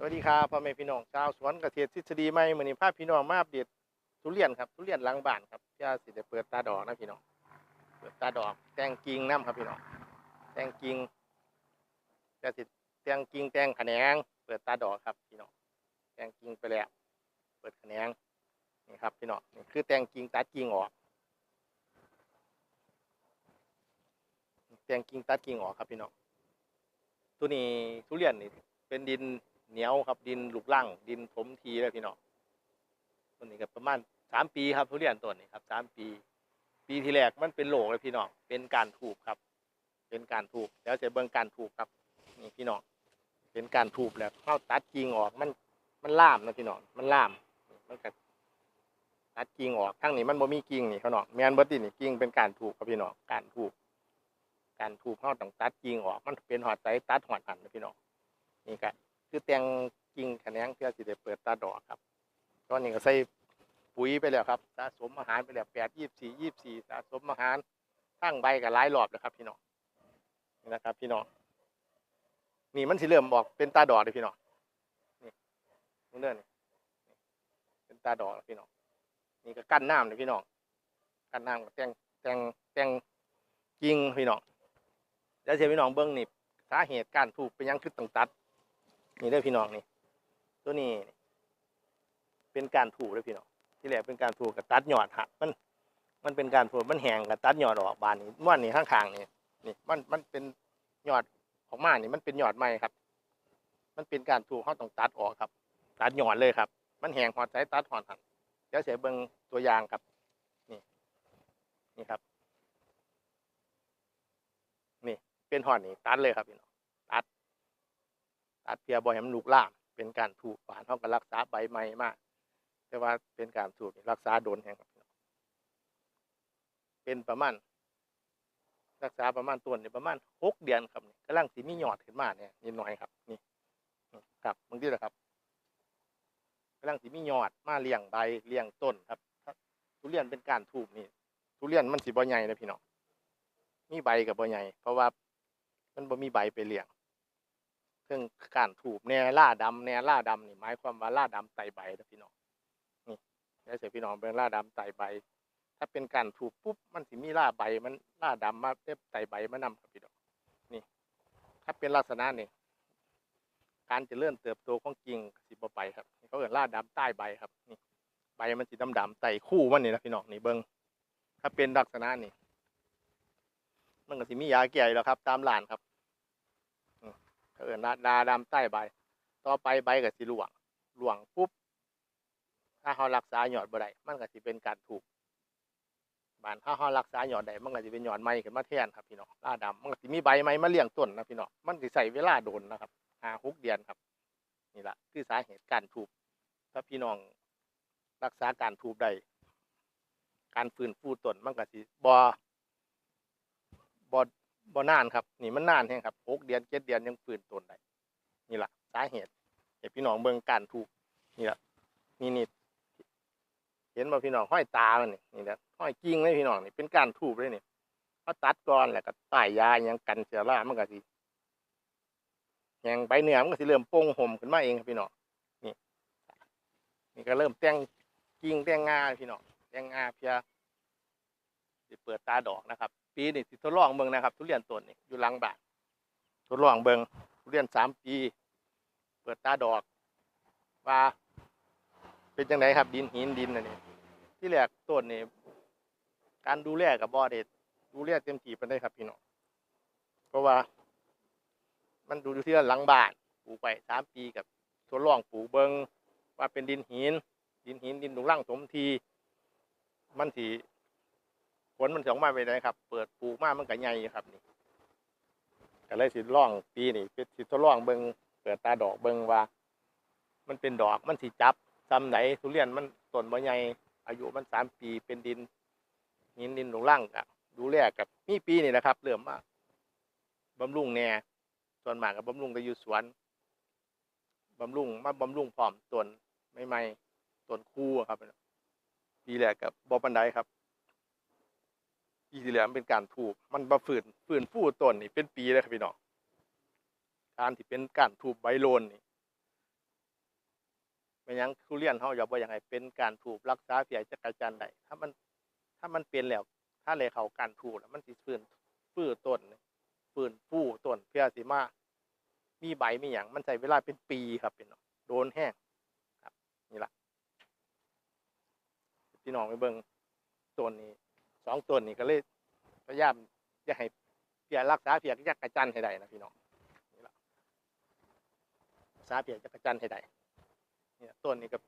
สวัสดีครับพ่อแม่พี่น้องชาวสวนเกษตรทฤษฎีใหม่มือนี้พาพพี่น้องมาอัปเดตทุเรียนครับทุเรียนหลังบ้านครับย่อาสิได้เปิดตาดอกนะพี่น้องเปิดตาดอกแตงกิ่งน้ำครับพี่น้องแตงกิ่งย่าสิแตงกิ่งแตงแขนง เปิดตาดอกครับพี่น้องแตงกิ่งไปแล้ว เปิดแขนงนี่ครับพี่น้องนี่คือแตงกิ่งตัดกิ่งออกแตงกิ่งตัดกิ่งออกครับพี่น้องตัวนี้ทุเรียนนี่เป็นดิน เหนียวครับดินหลูกล่างดินถมทีเลยพี่น้องต้นนี้ก็ประมาณสามปีครับทุเรียนต้นนี้ครับสามปี ปีที่แรกมันเป็นโหลเลยพี่น้องเป็นการถูกครับ เป็นการถูกแล้วจะเบิ่งการถูกครับนี่พี่น้องเป็นการถูกแล้วเข้าตัดกิ่งออกมันมันล่ามนะพี่น้องมันล่ามมันก็ตัดกิ่งออกทั้งนี้มันบ่มีกิ่งนี่เขาเนาะแมนบิดนี่นี่กิ่งเป็นการถูกครับพี่น้องการถูกการถูกเข้าต้องตัดกิ่งออก มันเป็นหอดใจตัดหอดหันนะพี่น้องนี่ก็ คือแตงกิ่งแขนงเพื่อสิได้เปิดตาดอกครับ ตอนนี้ก็ใส่ปุ๋ยไปแล้วครับสะสมอาหารไปแล้วแปดยี่สี่ยี่สี่สะสมอาหารทั้งใบกับหลายรอบแล้วครับ พี่น้องนี่นะครับ พี่น้องนี่มันสิเริ่มบอกเป็นตาดอกเลยพี่น้องนี่นี่เด้อนี่นี่เป็นตาดอกแล้วพี่น้องนี่ก็กั้นน้ำเลยพี่น้องกั้นน้ำกับแตงแตงแตงกิ่งพี่น้องแล้วเสียพี่น้องเบิ้งนี่สาเหตุการถูกเป็นยังคือต้องตัด นี่เด้พี่น้องนี่ ตัวนี้ เป็นการถูกเลยพี่น้องที่แรกเป็นการถูกับตัดยอดหักมัน มันเป็นการถูมันแหงกับตัดยอดออกบานนี้ม้วนนี่ข้างๆนี่นี่มันมันเป็นยอดออกมานี่มันเป็นยอดใหม่ครับ มันเป็นการถูเขาต้องตัดออกครับ ตัดยอดเลยครับ มันแหงหอดใจตัดหอดหันเดี๋ยวเสียเบิงตัวยางครับ นี่นี่ครับ นี่เป็นหอดนี่ตัดเลยครับพี่น้องัดเพียบ่ให้มันลุกล่าม เป็นการถูกฝานเท่ากับรักษาใบไม้มาก แต่ว่าเป็นการถูกรักษาโดนแห่งครับเป็นประมาณรักษาประมาณต้นนี่ประมาณหกเดือนครับนี่กำลังสีมีหยอดขึ้นมาเนี่ยนิดหน่อยครับ นี่ครับบางทีแหละครับกำลังสีมีหยอดมาเลี้ยงใบเลี้ยงต้นครับทุเรียนเป็นการถูกนี่ทุเรียนมันสีบ่ใหญ่นะพี่น้องมีใบกับบ่ใหญ่เพราะว่ามันบ่มีใบไปเลี้ยง ซึ่งการถูกแนล่าดำแนล่าดำนี่หมายความว่าล่าดำไตใบนะพี่น้องนี่แล้วเสียพี่น้องเป็นล่าดำไตใบ ถ้าเป็นการถูกปุ๊บมันสิมีล่าใบมันล่าดำมาเต็ไตใบมานำครับพี่น้องนี่ ถ้าเป็นลักษณะนี่การจะเลื่อนเติบโตของกิ่งสิบไปครับเขาเรียกล่าดำใต้ใบครับนี่ใบมันสีดำดำไตคู่มันนี่นะพี่น้องนี่เบิ้งถ้าเป็นลักษณะนี่มันก็สิมียาแก่แล้วครับ ตามร้านครับ เออนาดาดำใต้ใบ ต่อไปใบก็สิหลวงหลวงปุ๊บ ถ้าเขารักษาหยอดบ่ได้มันก็สิเป็นการถูกบานถ้าเขารักษาหยอดได้มันก็สิเป็นหยอดใหม่ขึ้นมาแทนครับพี่น้องลาดำมันก็สิมีใบใหม่มาเลี้ยงต้นนะพี่น้องมันสิใส่เวลาโดนนะครับห้าหกเดือนครับ นี่แหละคือสาเหตุการถูกถ้าพี่น้องรักษาการถูกได้การฟื้นฟูต้นมันก็สิบ่บ่ บ่นานครับนี่มันนานแฮงครับหกเดือนเจ็ดเดือนยังฟื้นต้นได้นี่แหละสาเหตุให้พี่น้องเบิ่งการถูกนี่แหละนี่นี่เห็นบ่พี่น้องห้อยตามันนี่นี่แหละห้อยกิ่งเลยพี่น้องนี่เป็นการถูกเลยนี่เขาตัดก่อนแล้วก็ป้ายยาอหยังกันเชื้อรามันก็สิแหงใบเหนือมันก็สิเริ่มโป่งห่มขึ้นมาเองครับพี่น้องนี่ นี่ก็เริ่มแต่งกิ่งแต่งงาพี่น้องแต่งงาเพียสิเปิดตาดอกนะครับ ปีนี้สิทดลองเบิ่งนะครับ ทุเรียนต้นนี่อยู่หลังบ้านทดลองเบิ่งทุเรียนสามปี เปิดตาดอกว่าเป็นจังไดครับ ดินหินดินอันนี้ที่แรกต้นนี่การดูแลกับบ่อเด็ดดูแลเต็มที่ไปานใดครับพี่น้องเพราะว่า มันดูอยู่ที่หลังบ้านปลูกไปสามปีกับทดลองปลูกเบิงว่าเป็นดินหิน ดินหินดินดุงร่างสมทีมันสี ผลมันสองมาไปได้ครับ เปิดปลูกมามันก็ใหญ่ครับนี่ก็เลยสิล่องปีนี่เป็นสิทดลองเบิงเปิดตาดอกเบิงว่า มันเป็นดอกมันสิจับซ้ำไหนทุเรียนมันต้นบ่ใหญ่อายุมันสามปีเป็นดินหินดินดุงร่างกับดูแลกับมีปีนี่นะครับเริ่มมาบำรุงแหน่ส่วนมากกับบำรุงก็อยู่สวนบำรุงมาบำรุงพร้อมต้นใหม่ๆต้นคู่ครับ ปีแรกกับบอปันไดครับ ปีที่แล้วมันเป็นการถูกมันมาฝืนฝืนฟูต้นนี่เป็นปีเลยครับพี่น้องการที่เป็นการถูกใบโลนนี่เป็นหยังทุเรียนเฮาอย่าบ่อยากให้เป็นการถูกรักษาเพียจักรจันได้ถ้ามันถ้ามันเป็นแล้ว ถ้าเลยเขาการถูกแล้วมันสิฟื้นฟื้นต้นฟื้นฟูต้นเพื่อสิมามีใบมีหยังมันใช้เวลาเป็นปีครับพี่น้องโดนแห้งครับนี่ละพี่น้องไปเบิ่งต้นนี้ สองต้นนี้ก็เลยพยายามอยากให้เพียรักษาเพียจักกระจันให้ได้นะพี่น้องนี่ละรักษาเพียจักกระจันให้ได้เนี่ยต้นนี้ก็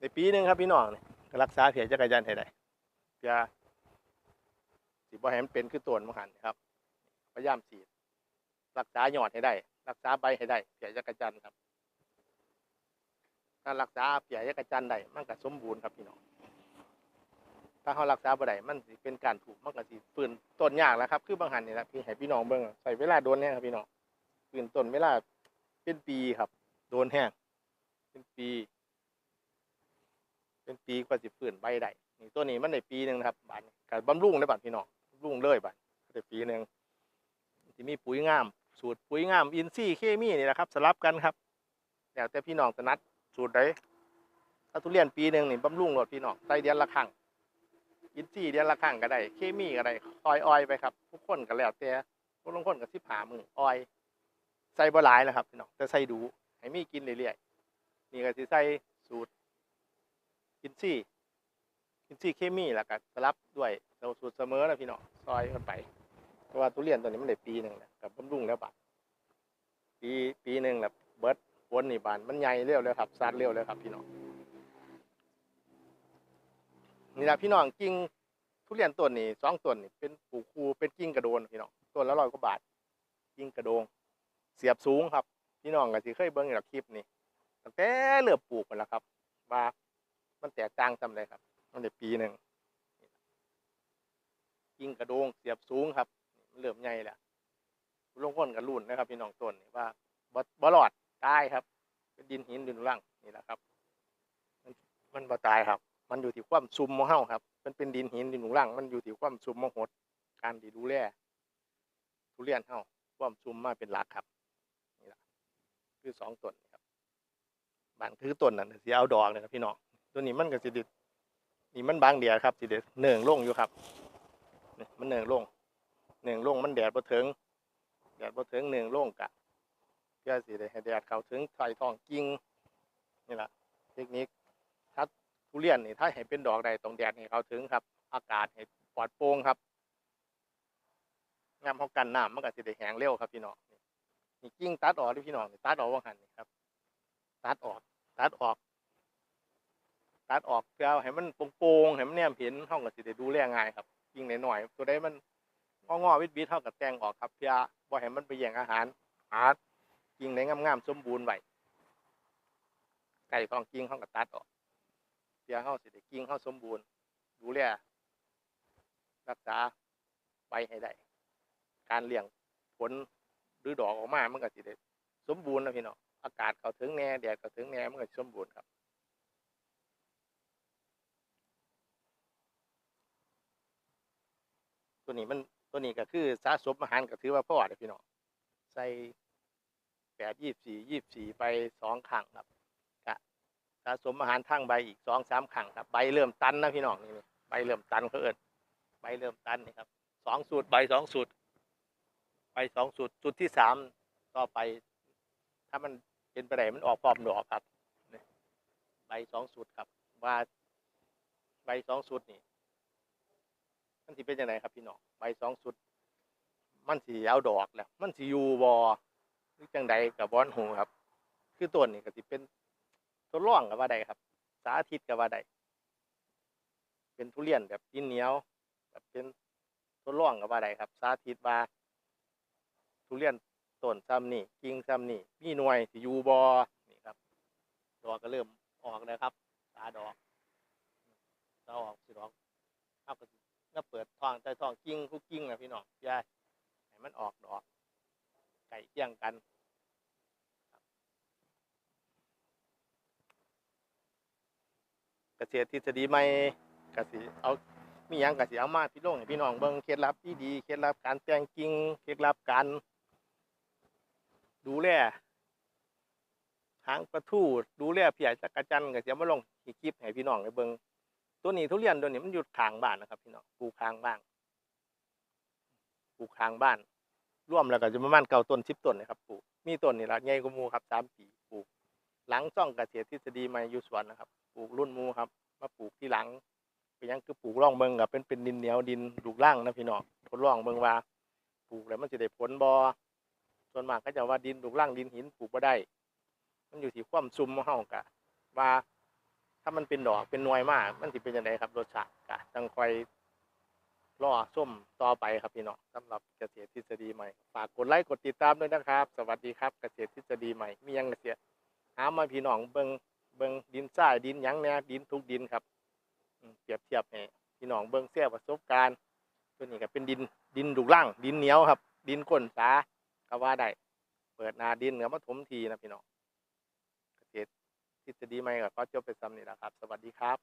ในปีหนึ่งครับพี่น้องเนี่ก็รักษาเพียจักกรยานให้ได้เพื่อสิบ่ให้มันเป็นคือต้นมหันครับ พยายามฉีดรักษายอดให้ได้ รักษาใบให้ได้เพียจักกระจันครับถ้ารักษาเพียจักกระจันได้มันก็สมบูรณ์ครับพี่น้อง ถ้าเขารักษาบ่ได้มันสิเป็นการถูกมันก็สิฟื้นต้นยากแล้วครับ คือบางหันนี่แหละพี่ให้พี่น้องเบิ่งใส่เวลาโดนแห้งครับพี่น้องฟื้นต้นเวลาเป็นปีครับ โดนแห้งเป็นปี เป็นปีกว่าสิฟื้นใบได้นี่ตัวนี้มันได้ปีหนึ่งนะครับบานกับบำรุงได้บัดพี่น้องรุ่งเลยบัดได้ปีหนึ่งที่มีปุ๋ยงาม สูตรปุ๋ยงาม อินทรีย์เคมีนี่แหละครับสลับกันครับแล้วแต่พี่น้องถนัดสูตรใดถ้าทุเรียนปีหนึ่งนี่บำรุงรดพี่น้องใส่เดือนละครั้ง อินทรีย์เดือนละครั้งก็ได้ เคมีก็ได้คอยออยไปครับ ทุกคนก็แล้วแต่พวกลงคนก็สิบหามือออย ใส่บ่หลายนะครับพี่น้องแต่ใส่ดูให้มีกินเรื่อยๆนี่ก็สิใส่สูตรอินซี่อินซี่เคมีแล้วก็สลับด้วยเราสูตรเสมอแล้วพี่น้องซอยกันไปเพราะว่าทุเรียนตัวนี้มันได้ปีหนึ่งแล้วกับบำรุงแล้วบาดปีปีหนึ่งแล้วเบิร์ดผลนี่บานมันใหญ่เร็วเลยครับซัดเร็วเลยครับพี่น้อง นี่แหละพี่น้องกิ่งทุเรียนต้นนี่สองต้นนี่เป็นปลูกคูเป็นกิ่งกระโดนพี่น้องต้นละร้อยกว่าบาทกิ่งกระโดง เสียบสูงครับ พี่น้องก็สิเคยเบิ่งอยู่แล้วคลิปนี้ตั้งแต่เริ่มปลูกมันแล้วครับ ว่ามันแตกต่างจำเลยครับมันได้ปีหนึ่งกิ่งกระโดงเสียบสูงครับเริ่มใหญ่แล้วลงก้นกับรุ่นนะครับ พี่น้องต้นนี่ว่าบ่บ่รอดตายครับ เป็นดินหินดินร่างนี่แหละครับ มันมันบ่ตายครับ มันอยู่ที่ความซุ่มของเฮาครับ มันเป็นดินหินดินหนูร่างมันอยู่ที่ความซุ่มของหดการดีดูแลทุเรียนเฮาความซุ่มมาเป็นหลักครับนี่แหละคือสองต้นครับบางคือต้นนั่นสิเอาดอกนะครับพี่น้องตัวนี้มันก็สิไดินี่มันบางเดียครับสิเดเนื่องลงอยู่ครับนี่มันเนื่องลงเนื่องลงมันแดดบ่ถึงแดดบ่ถึงเนื่องลงกะเพื่อสิได้ให้แดดเข้าถึงไถ่ทองกิ่งนี่แหละเทคนิค ทุเรียนนี่ถ้าให้เป็นดอกใดต้องแดดให้เขาถึงครับ อากาศให้ปลอดโปร่งครับงามเขากันน้ำมันก็สิได้แห้งเร็วครับพี่น้องนี่กิ้งตัดออกที่พี่น้องตัดออกว่างหันนี่ครับ ตัดออกตัดออกตัดออกเพื่อให้มันโปร่งๆให้มันแนมเห็นเท่ากับสิได้ดูแลง่ายครับกิ้งหน่อยๆตัวใดมันงอๆวิดๆเท่ากับแตงออกครับเพื่อบ่ให้มันไปแย่งอาหารหากิ้งไหนงามๆสมบูรณ์ไว้ไก่ทองกิ้งเท่ากับตัดออก เพื่อเฮาสิได้กิ้งเฮาสมบูรณ์ ดูแลรักษาใบให้ได้ การเลี้ยงผลหรือดอกออกมา มันก็สิได้สมบูรณ์นะพี่น้องอากาศเข้าถึงแน่แดดเข้าถึงแน่มันก็สมบูรณ์ครับตัวนี้มันตัวนี้ก็คือสะสมอาหารก็ถือว่าพ่อเด้อพี่น้องใส่แปดยี่สี่ยี่สี่ไปสองครั้งครับ สะสมอาหารทางใบอีกสองสามครั้งครับใบเริ่มตันนะพี่น้องนี่ใบเริ่มตันเขาเอิดใบเริ่มตันนี่ครับสองสูตรใบสองสูตรไปสองสูตรสูตรที่สามต่อไป ถ้ามันเป็นไปได้มันออกพร้อมดอกครับใบสองสูตรครับ ว่าใบสองสูตรนี่มันสิเป็นยังไงครับพี่น้องใบสองสูตรมันสีเอาดอกแล้ว มันสีอยู่บอหรือจังใดกับบอนหูครับ คือต้นนี่ก็สิเป็น ทดลองกับว่าใดครับ สาธิตกับว่าใดเป็นทุเรียนแบบดินเหนียว แบบเป็นทดลองกับว่าใดครับ สาธิตว่าทุเรียนต้นซ้ำนี่กิ่งซ้ำนี่มีหน่วยสิอยู่บอนี่ครับ ดอกก็เริ่มออกแล้วครับ ตาดอกตาออกสิดอกเอาก็สิก็เปิดท้องแต่ทองกิ่งคุกกิ่งนะพี่น้องยายให้มันออกดอกไก่เคี่ยงกันครับเก ษตรทฤษฎีใหม่กสิเอามียังกสิเอามาพี่ลงให้พี่น้องเบิ่งเคล็ดลับที่ดีเคล็ดลับการแต่งกิ่งเคล็ดลับการดูแลหางปลาทูดูแลเพียจักรจันก็จะมาลงคลิปให้พี่น้องได้เบิ่งตัวนี้ทุเรียนตัวนี้มันอยู่ข้างบ้านนะครับ พี่น้องปลูกข้างบ้านปลูกข้างบ้านร่วมแล้วก็จะประมาณเก้าต้นสิบต้นนะครับปลูกมีต้นนี่ละใหญ่กว่ามูครับสามปี หลังซ่องเกษตรทฤษฎีใหม่อยู่สวนนะครับปลูกรุ่นมูครับมาปลูกที่หลังเป็นยังคือปลูกร่องเบิงกับเป็นเป็นดินเหนียวดินดูกล่างนะพี่น้องทดลองเบิงว่าปลูกแล้วมันจะได้ผลบอส่วนมากก็จะว่าดินดูกล่างดินหินปลูกบ่ได้ มันอยู่ที่ความซุ่มของเฮากะว่าถ้ามันเป็นดอกเป็นหน่วยมาก มันสิเป็นยังไงครับรสชาติกะจังคอยรอส้มต่อไปครับพี่น้องสำหรับเกษตรทฤษฎีใหม่ ฝากกดไลค์กดติดตามด้วยนะครับ สวัสดีครับเกษตรทฤษฎีใหม่มียังเกษตร หามาพี่น้องเบิงเบิงดินทรายดินหยังแน่ดินทุกดินครับเปรียบเทียบให้พี่น้องเบิงเสียประสบการณ์ตัวนี้ก็เป็นดินดินดุล่าง ดินเหนียวครับ ดินก้นสาก็ว่าได้เปิดนาดินก็มาถมทีนะพี่น้องเกษตรทฤษฎีใหม่ก็จบไปซ้ำนี่แหละครับ สวัสดีครับ